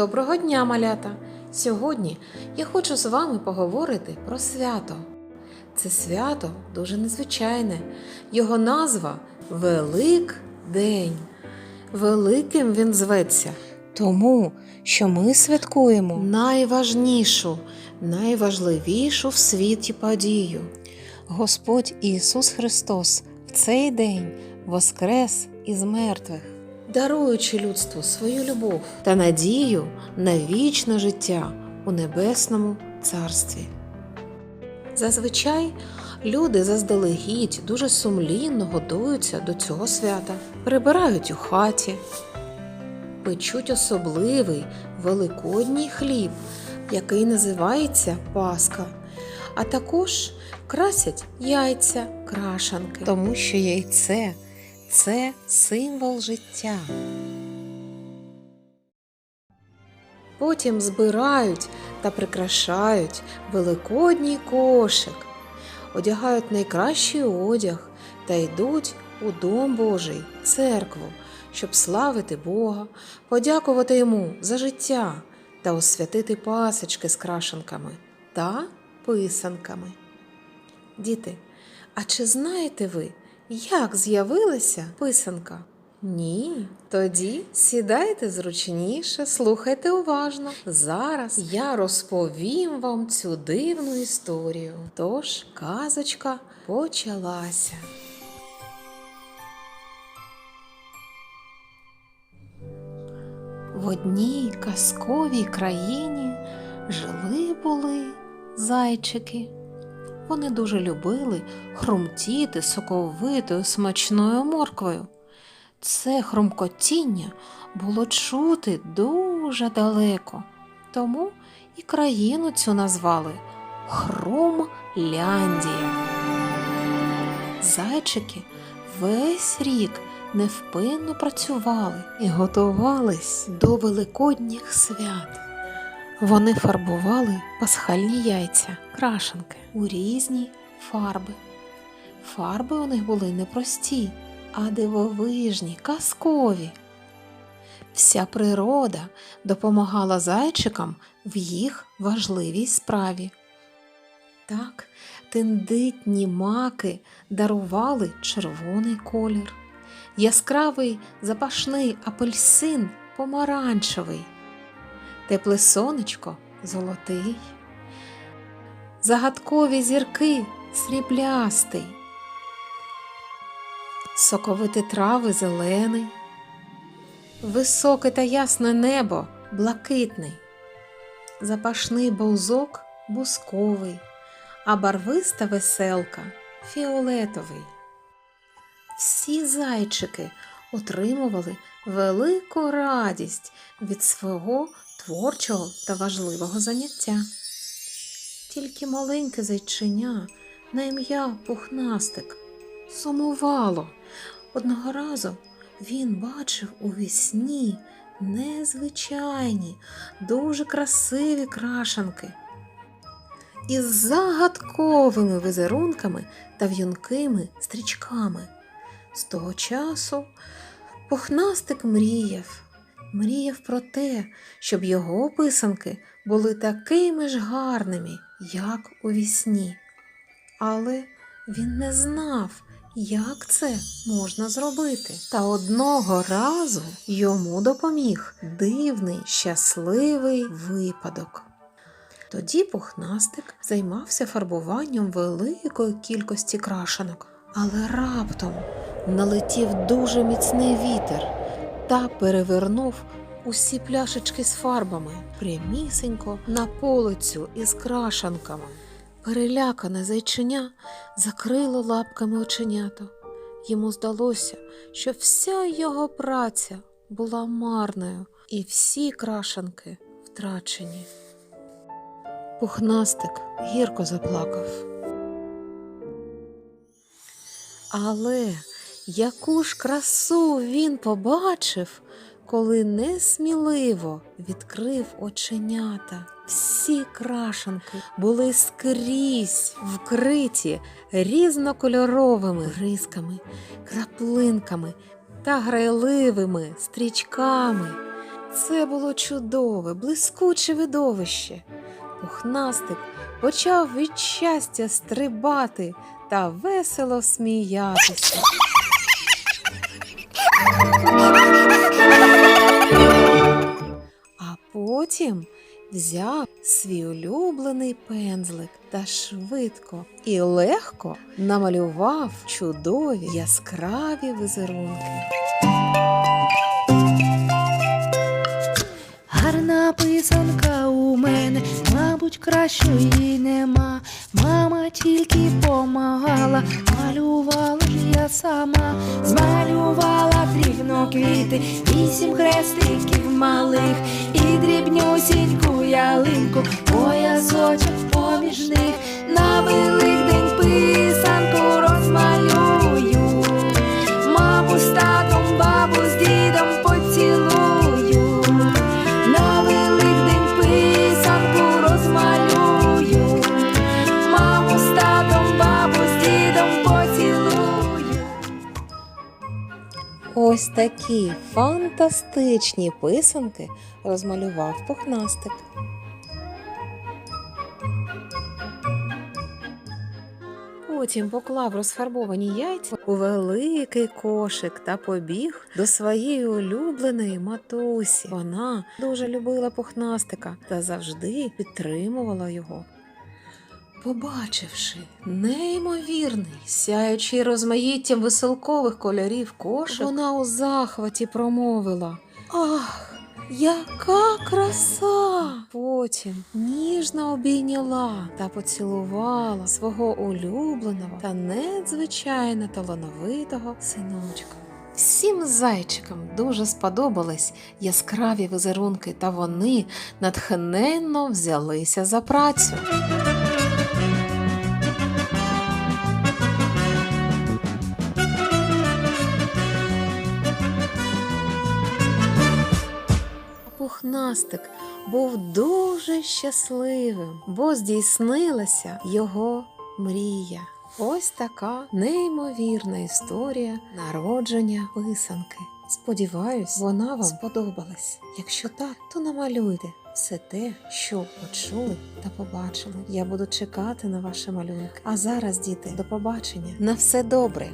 Доброго дня, малята! Сьогодні я хочу з вами поговорити про свято. Це свято дуже незвичайне. Його назва Великдень. Великим він зветься, Тому, що ми святкуємо найважнішу, найважливішу в світі подію. Господь Ісус Христос в цей день воскрес із мертвих. Даруючи людству свою любов та надію на вічне життя у небесному царстві. Зазвичай люди заздалегідь дуже сумлінно готуються до цього свята, прибирають у хаті, печуть особливий великодній хліб, який називається Пасха, а також красять яйця, крашанки. Тому що яйце це символ життя. Потім збирають та прикрашають великодній кошик, одягають найкращий одяг та йдуть у Дом Божий, церкву, щоб славити Бога, подякувати йому за життя та освятити пасочки з крашенками та писанками. Діти, а чи знаєте ви, як з'явилася писанка? Ні. Тоді сідайте зручніше, слухайте уважно. Зараз я розповім вам цю дивну історію. Тож казочка почалася. В одній казковій країні жили були зайчики. Вони дуже любили хрумтіти соковитою смачною морквою. Це хрумкотіння було чути дуже далеко, тому і країну цю назвали Хрумляндія. Зайчики весь рік невпинно працювали і готувались до великодніх свят. Вони фарбували пасхальні яйця, крашенки у різні фарби. Фарби у них були не прості, а дивовижні, казкові. Вся природа допомагала зайчикам в їх важливій справі. Так, тендитні маки дарували червоний колір, яскравий запашний апельсин помаранчевий, тепле сонечко золотий, загадкові зірки сріблястий, соковиті трави зелений, високе та ясне небо блакитний, запашний бовзок бусковий, а барвиста веселка фіолетовий. Всі зайчики отримували велику радість від свого творчого та важливого заняття. Тільки маленьке зайчиня на ім'я Пухнастик сумувало. Одного разу він бачив у вісні незвичайні, дуже красиві крашанки із загадковими візерунками та в'юнкими стрічками. З того часу пухнастик мріяв, мріяв про те, щоб його писанки були такими ж гарними, як у вісні. Але він не знав, як це можна зробити. Та одного разу йому допоміг дивний щасливий випадок. Тоді пухнастик займався фарбуванням великої кількості крашенок, але раптом налетів дуже міцний вітер та перевернув усі пляшечки з фарбами прямісенько на полицю із крашанками. Перелякане зайчиня закрило лапками оченята. Йому здалося, що вся його праця була марною, і всі крашанки втрачені. Пухнастик гірко заплакав. Але яку ж красу він побачив, коли несміливо відкрив оченята. Всі крашанки були скрізь вкриті різнокольоровими рисками, краплинками та грайливими стрічками. Це було чудове, блискуче видовище. Пухнастик почав від щастя стрибати та весело сміятися. А потім взяв свій улюблений пензлик та швидко і легко намалював чудові яскраві візерунки. Гарна писанка у мене, мабуть, кращої нема. Мама тільки помагала, малювала ж я сама, змалювала дрібно квіти, вісім хрестиків малих. І дрібнюсіньку ялинку, поясочок поміж них. На Ось такі фантастичні писанки розмалював пухнастик. Потім поклав розфарбовані яйця у великий кошик та побіг до своєї улюбленої матусі. Вона дуже любила пухнастика та завжди підтримувала його. Побачивши неймовірний, сяючий розмаїттям веселкових кольорів кошик, вона у захваті промовила Ах, яка краса! Потім ніжно обійняла та поцілувала свого улюбленого та надзвичайно талановитого синочка. Всім зайчикам дуже сподобались яскраві візерунки, та вони натхненно взялися за працю. Пухнастик був дуже щасливим, бо здійснилася його мрія. Ось така неймовірна історія народження писанки. Сподіваюсь, вона вам сподобалась. Якщо так, то намалюйте все те, що почули та побачили. Я буду чекати на ваші малюнки. А зараз, діти, до побачення. На все добре!